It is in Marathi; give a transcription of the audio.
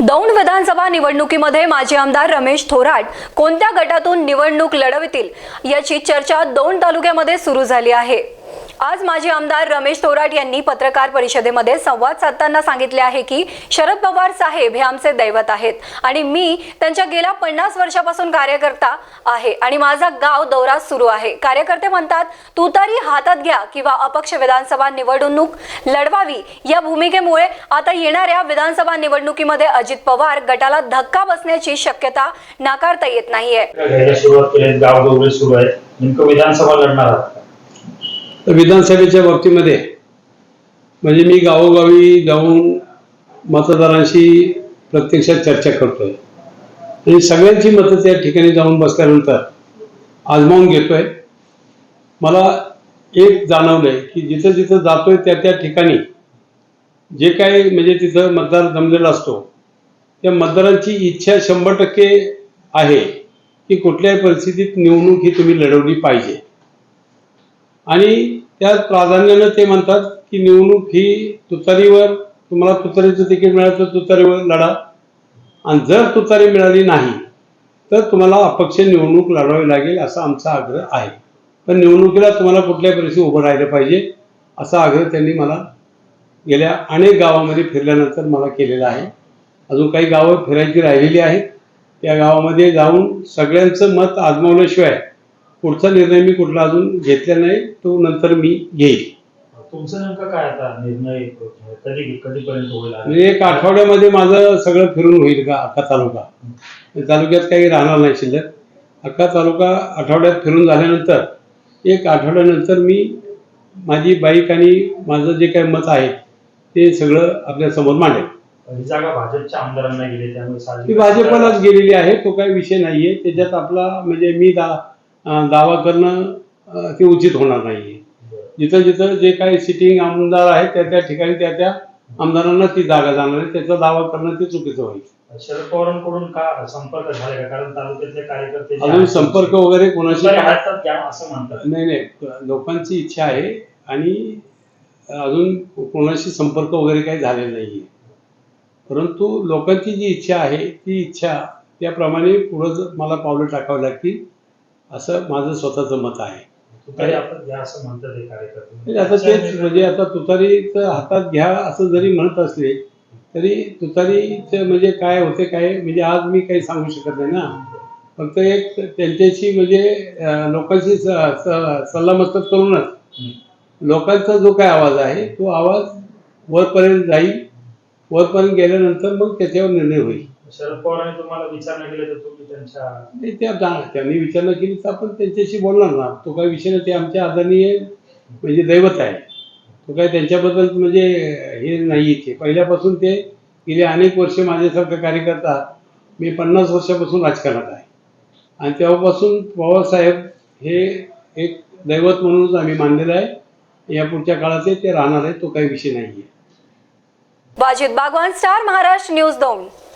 दौंड विधानसभा निवडणुकीमध्ये माजी आमदार रमेश थोराट कोणत्या गटातून निवडणूक लढवतील याची चर्चा दौंड तालुक्यामध्ये सुरू झाली आहे. आज माजी आमदार रमेश थोराट यांनी पत्रकार परिषदेमध्ये संवाद साधताना सांगितले आहे की शरद पवार साहेब हे आमचे दैवत आहेत आणि मी त्यांच्या गेल्या पन्नास वर्षापासून कार्यकर्ता आहे आणि माझा गाव दौरा सुरू आहे. कार्यकर्ते म्हणतात तुतारी हातात घ्या किंवा अपक्ष विधानसभा निवडणूक लढवावी. या भूमिकेमुळे आता येणाऱ्या विधानसभा निवडणुकीमध्ये अजित पवार गटाला धक्का बसण्याची शक्यता नाकारता येत नाहीये. सुरुवात केली गाव दौरे सुरू आहे नेमकं विधानसभा लढणार तर विधानसभेच्या बाबतीमध्ये म्हणजे मी गावोगावी जाऊन मतदारांशी प्रत्यक्षात चर्चा करतोय. आणि सगळ्यांची मतं त्या ठिकाणी जाऊन बसल्यानंतर आजमावून घेतोय. मला एक जाणवलंय की जिथं जिथं जातोय त्या त्या ठिकाणी जे काही म्हणजे तिथं मतदार जमलेला असतो त्या मतदारांची इच्छा शंभर टक्के आहे की कुठल्याही परिस्थितीत निवडणूक ही तुम्ही लढवली पाहिजे. आणि त्यात प्राधान्यानं ते म्हणतात की निवडणूक ही तुतारीवर तुम्हाला तुतारीचं तिकीट मिळालं तर तुतारीवर लढा. आणि जर तुतारी मिळाली नाही तर तुम्हाला अपक्ष निवडणूक लढवावी लागेल असा आमचा आग्रह आहे. पण निवडणुकीला तुम्हाला कुठल्या परिस्थिती उभं राहिलं पाहिजे असा आग्रह त्यांनी मला गेल्या अनेक गावामध्ये फिरल्यानंतर मला केलेला आहे. अजून काही गावं फिरायची राहिलेली आहेत. त्या गावामध्ये जाऊन सगळ्यांचं मत आजमावल्याशिवाय पुढचा निर्णय मी कुठला अजून घेतला नाही तो नंतर मी घेईल. तुमचं नेमकं काय आता निर्णय कधी कधीपर्यंत होईल? म्हणजे एक आठवड्यामध्ये माझं सगळं फिरून होईल का अख्खा तालुका? तालुक्यात काही राहणार नाही शिल्लक. अख्खा तालुका आठवड्यात फिरून झाल्यानंतर एक आठवड्यानंतर मी माझी बाईक आणि माझं जे काही मत आहे ते सगळं आपल्यासमोर मांडेल. ही जागा भाजपच्या आमदारांना गेली त्यामुळे ती भाजपलाच गेलेली आहे तो काही विषय नाहीये. त्याच्यात आपला म्हणजे मी दा दावा करणं ते उचित होणार नाहीये. जिथं जिथं जे काही सिटिंग आमदार आहेत त्या त्या ठिकाणी त्या त्या आमदारांना ती जागा जाणार आहे. त्याचा दावा करणं ते चुकीचं होईल. शरद पवारांकडून का संपर्क झाले का? कारण तालुक्यातले कार्यकर्ते अजून संपर्क वगैरे कोणाशी असं म्हणतात. नाही नाही. लोकांची इच्छा आहे आणि अजून कोणाशी संपर्क वगैरे काही झालेला नाहीये. परंतु लोकांची जी इच्छा आहे ती इच्छा त्याप्रमाणे पुढं मला पावलं टाकावं लागतील असं माझं स्वतःचं मत आहे. तुतारी घ्या असं म्हणतात हे कार्यकर्ते. म्हणजे आता तेच म्हणजे आता तुतारीचं हातात घ्या असं जरी म्हणत असले तरी तुतारीचं म्हणजे काय होते काय म्हणजे आज मी काही सांगू शकत नाही ना. फक्त एक त्यांच्याशी म्हणजे अं, लोकांशी स- स- सल्लामसलत करूनच. लोकांचा जो काय आवाज आहे तो आवाज वरपर्यंत जाईल. वरपर्यंत गेल्यानंतर मग त्याच्यावर निर्णय होईल. शरद पवारांनी तुम्हाला विचारणा केली तर तुम्ही त्यांच्या नाही त्या त्यांनी विचारणा केली तर आपण त्यांच्याशी बोलणार ना. तो काही विषय नाही ते आमच्या आदरणीय म्हणजे दैवत आहे. तो काही त्यांच्याबद्दल म्हणजे हे नाही ते. पहिल्यापासून ते गेले अनेक वर्ष माझ्यासारखा कार्यकर्ता मी पन्नास वर्षापासून राजकारणात आहे. आणि तेव्हापासून पवारसाहेब हे एक दैवत म्हणूनच आम्ही मानलेलं आहे. या पुढच्या काळात ते- ते राहणार आहे तो काही विषय नाही आहे वाजिद बागवान स्टार महाराष्ट्र न्यूज दौंड